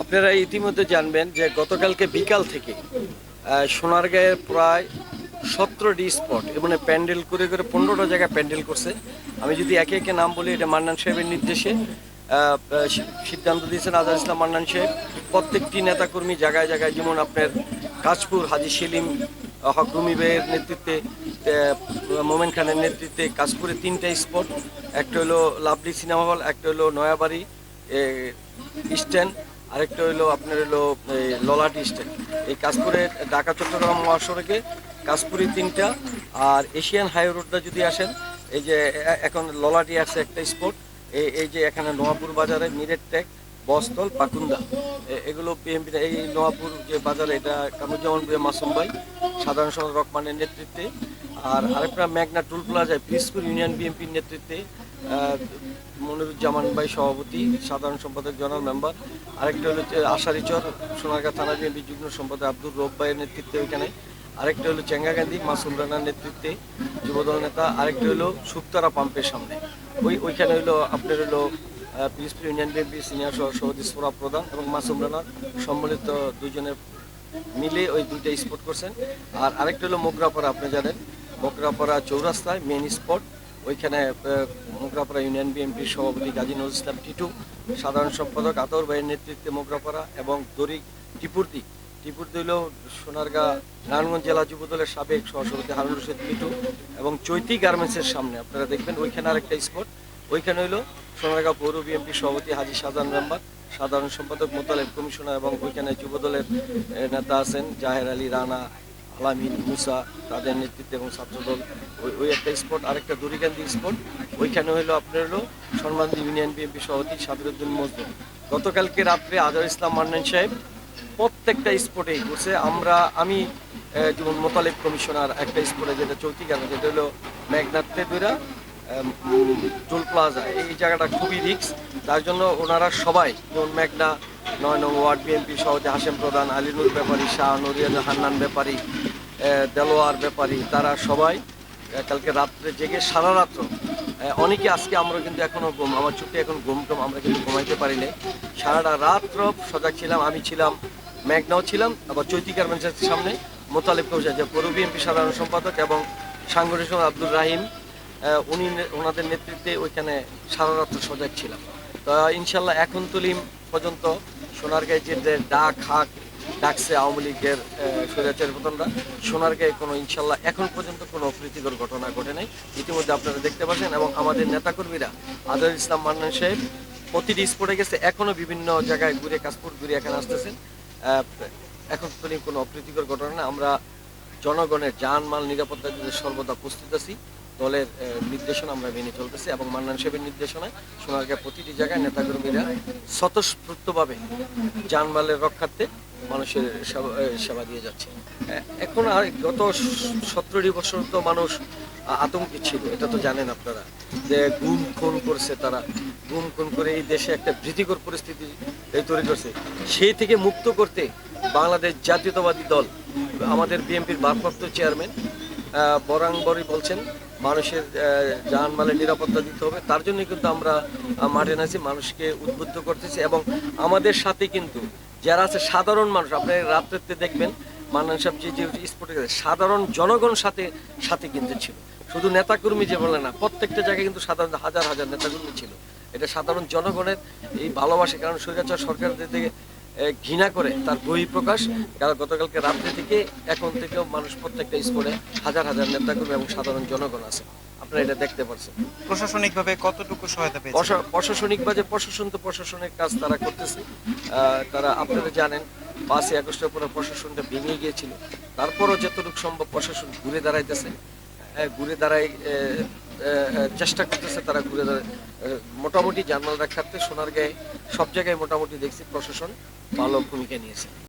আপনারা ইতিমধ্যে জানবেন যে গতকালকে বিকাল থেকে সোনারগাঁয়ের প্রায় সতেরোটি স্পট এবং প্যান্ডেল করে করে পনেরোটা জায়গায় প্যান্ডেল করছে। আমি যদি একে একে নাম বলি, এটা মান্নান সাহেবের নির্দেশে। সিদ্ধান্ত দিয়েছেন আজহার ইসলাম মান্নান সাহেব। প্রত্যেকটি নেতাকর্মী জায়গায় জায়গায় যেমন আপনার কাজপুর হাজি সেলিম হক রুমি ভাইয়ের নেতৃত্বে মোমেন খানের নেতৃত্বে কাজপুরে তিনটা স্পট একটা হলো লাভলি সিনেমা হল, একটা হলো নয়াবাড়ি স্ট্যান্ড আরেকটা হইল আপনার হইল ললাটি স্ট্যান্ড এই কাশপুরে ঢাকা, চট্টগ্রাম মহাসড়কে কাশপুরি তিনটা আর এশিয়ান হাই রোডটা যদি আসেন, এই যে এখন ললাটি আছে একটা স্পট, এই এই যে এখানে নোয়াপুর বাজারে মিরেট ট্যাক বস্তল পাকুন্দা। এগুলো বিএনপি এই নোয়াপুর যে বাজারে এটা কামরুজ্জামান বিয়ে মাসুম ভাই, সাধারণ সম্পাদক রকমানের নেতৃত্বে। আর আরেকটা মেঘনা টুল প্লাজায় পিসপুর ইউনিয়ন বিএনপির নেতৃত্বে মনিরুজ্জামান ভাই সভাপতি, সাধারণ সম্পাদক জনাল মেম্বার। আরেকটা হলো আশারিচর, সোনারগাঁ থানা বিএনপি যুগ্ম সম্পাদক আব্দুর রব ভাইয়ের নেতৃত্বে ওইখানে। আরেকটা হলো চেঙ্গাগান্ধী মাসুম রানার নেতৃত্বে যুবদল নেতা। আরেকটা হলো শুক্তারা পাম্পের সামনে। ওই ওইখানে হলো আপনার হলো পিএসপি ইউনিয়ন বিএনপি সিনিয়র সভাপতি সোরা প্রধান এবং মাসুম রানার সম্মিলিত দুজনের মিলে ওই দুইটা স্পট করছেন। আর আরেকটা হলো মোগরাপাড়া, আপনি জানেন, মোগরাপাড়া চৌরাস্তায় মেন স্পট ওইখানে মোগরাপাড়া ইউনিয়ন বিএনপির সভাপতি গাজী নজরুল ইসলাম টিটু সাধারণ সম্পাদক আতর ভাইয়ের নেতৃত্বে মোগরাপাড়া এবং দরিক টিপুরদি টিপুরদি হলো সোনারগাঁ নারায়ণগঞ্জ জেলা যুবদলের সাবেক সহসভাপতি হারুন রশিদ মিটু এবং চৈতি গার্মেন্টসের সামনে আপনারা দেখবেন ওইখানে আরেকটা স্পট। ওইখানে হলো সোনারগাঁ পৌর বিএনপি সভাপতি হাজি শাহজাহান মেম্বার সাধারণ সম্পাদক মোতালেব কমিশনার এবং ওইখানে যুবদলের এ, নেতা আছেন জাহের আলী রানা আলামিন মুসা তাদের নেতৃত্বে এবং ছাত্রদল, ওই ওই একটা স্পট, আরেকটা দড়িকান্দি স্পট। ওইখানে হলো আপনার হলো সম্মানিত ইউনিয়ন বিএনপি সভাপতি সাবিরুদ্দিন মজদুর গতকালকে রাত্রে আজহার ইসলাম মান্নান সাহেব প্রত্যেকটা স্পটেই ঘুরছে। আমরা, আমি যেমন মোতালেব কমিশনার একটা স্পটে যেটা চৌকি গান যেটা হলো মেঘনাথে দুইরা টোল প্লাজা। এই জায়গাটা খুবই রিক্স তার জন্য ওনারা সবাই, যেমন মেঘনা, নয় নং ওয়ার্ড বিএনপি সভাপতি হাসেম প্রধান, আলিনুর ব্যাপারী, শাহ নরিয়াজ হান্নান ব্যাপারী দেলোয়ার ব্যাপারী, তারা সবাই কালকে রাত্রে জেগে সারা রাত্র অনেকে আজকে আমরা কিন্তু এখনও ঘুম, আমার চোখে এখন ঘুম টুম আমরা কিন্তু ঘুমাইতে পারি নাই। সারাটা রাত্র সজাগ ছিলাম, আমি ছিলাম, মেঘনাও ছিলাম, আবার চৈতি গার্মেন্টসের সামনে, মোতালেব কৌশা যে পৌর বিএনপি সাধারণ সম্পাদক এবং সাংগঠনিক আব্দুর রাহিম উনি ওনাদের নেতৃত্বে ওইখানে সারা রাত্র সজাগ ছিলাম। তো ইনশাল্লাহ এখন তুলিম পর্যন্ত সোনারগাঁয়ে যে ডাক, হাক ডাকছে আওয়ামী লীগের স্বৈরাচার প্রধানরা সোনারগাঁয়ে কোনো, ইনশাল্লাহ এখন পর্যন্ত কোনো অপ্রীতিকর ঘটনা ঘটে নাই। ইতিমধ্যে আপনারা দেখতে পাচ্ছেন এবং আমাদের নেতাকর্মীরা, আদর ইসলাম মান্নান সাহেব, প্রতিটি স্পটে গেছে, এখনও বিভিন্ন জায়গায় ঘুরে কাশপুর ঘুরে এখানে আসতেছেন। এখন পর্যন্ত কোনো অপ্রীতিকর ঘটনা না। আমরা জনগণের জানমাল নিরাপত্তা দিতে সর্বদা প্রস্তুত আছি। দলের নির্দেশনা আমরা মেনে চলতেছি এবং মান্নান সাহেবের নির্দেশনায় সোনারগাঁ প্রতিটি জায়গায় নেতাকর্মীরা স্বতঃস্ফূর্তভাবে জানমালের রক্ষার্থে মানুষের সেবা দিয়ে যাচ্ছে। এখন আর গত সতেরোটি বছর তো মানুষ আ- আতঙ্কে ছিল এটা তো জানেন আপনারা যে গুম খুন করছে তারা। গুম খুন করে এই দেশে একটা ভীতিকর পরিস্থিতি তৈরি করছে। সেই থেকে মুক্ত করতে বাংলাদেশ জাতীয়তাবাদী দল আমাদের বিএনপির ভারপ্রাপ্ত চেয়ারম্যান বরাংবরই বলছেন মানুষের আহ, জানমালের নিরাপত্তা দিতে হবে। তার জন্য কিন্তু আমরা মাঠে নাছি মানুষকে উদ্বুদ্ধ করতেছি এবং আমাদের সাথে কিন্তু যারা আছে, সাধারণ মানুষ, আপনি রাত্রেতে দেখবেন মান্নান সাহেব যে স্পটে গেছে, সাধারণ জনগণ সাথে সাথে কিন্তু ছিল। শুধু নেতাকর্মী যে বলে না, প্রত্যেকটা জায়গায় কিন্তু সাধারণ হাজার হাজার নেতাকর্মী ছিল। এটা সাধারণ জনগণের এই ভালোবাসে, কারণ স্বৈরাচার সরকারদের থেকে ঘৃণা করে, তার বই প্রকাশ, কারণ গতকালকে রাত্রে থেকে এখন থেকেও মানুষ প্রত্যেকটা স্পটে হাজার হাজার নেতাকর্মী এবং সাধারণ জনগণ আছে। আপনারা এটা দেখতে পাচ্ছেন। প্রশাসনিকভাবে কতটুকু সহায়তা পেয়েছে প্রশা- প্রশাসনিক বাজে প্রশাসন তো প্রশাসনের কাজ তারা করতেছে। তারা আপনারা জানেন পাঁচই আগস্টের পরে প্রশাসনটা ভেঙে গিয়েছিল। তারপরও যতটুকু সম্ভব প্রশাসন ঘুরে দাঁড়াইতেছে। ঘুরে দাঁড়াই আহ, আহ, চেষ্টা করতেছে তারা ঘুরে দাঁড়ায় মোটামুটি জানমাল রাখাতে সোনার গায়ে সব জায়গায় মোটামুটি দেখছি প্রশাসন ভালো ভূমিকা নিয়েছে।